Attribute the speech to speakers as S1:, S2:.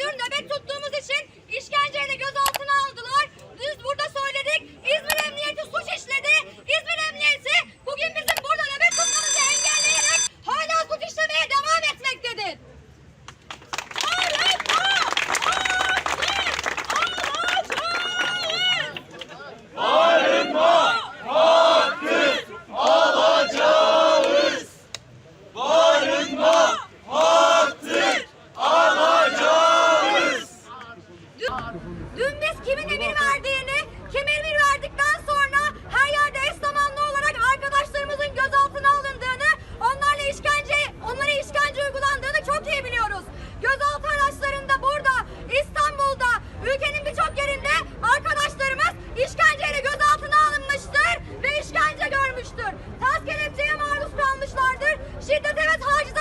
S1: Dün de Dün biz kimin emir verdiğini, kim emir verdikten sonra her yerde eş zamanlı olarak arkadaşlarımızın gözaltına alındığını, onlarla işkence, onlara işkence uygulandığını çok iyi biliyoruz. Gözaltı araçlarında burada, İstanbul'da, ülkenin birçok yerinde arkadaşlarımız işkenceyle gözaltına alınmıştır ve işkence görmüştür. Ters kelepçeye maruz kalmışlardır. Şiddete ve tacize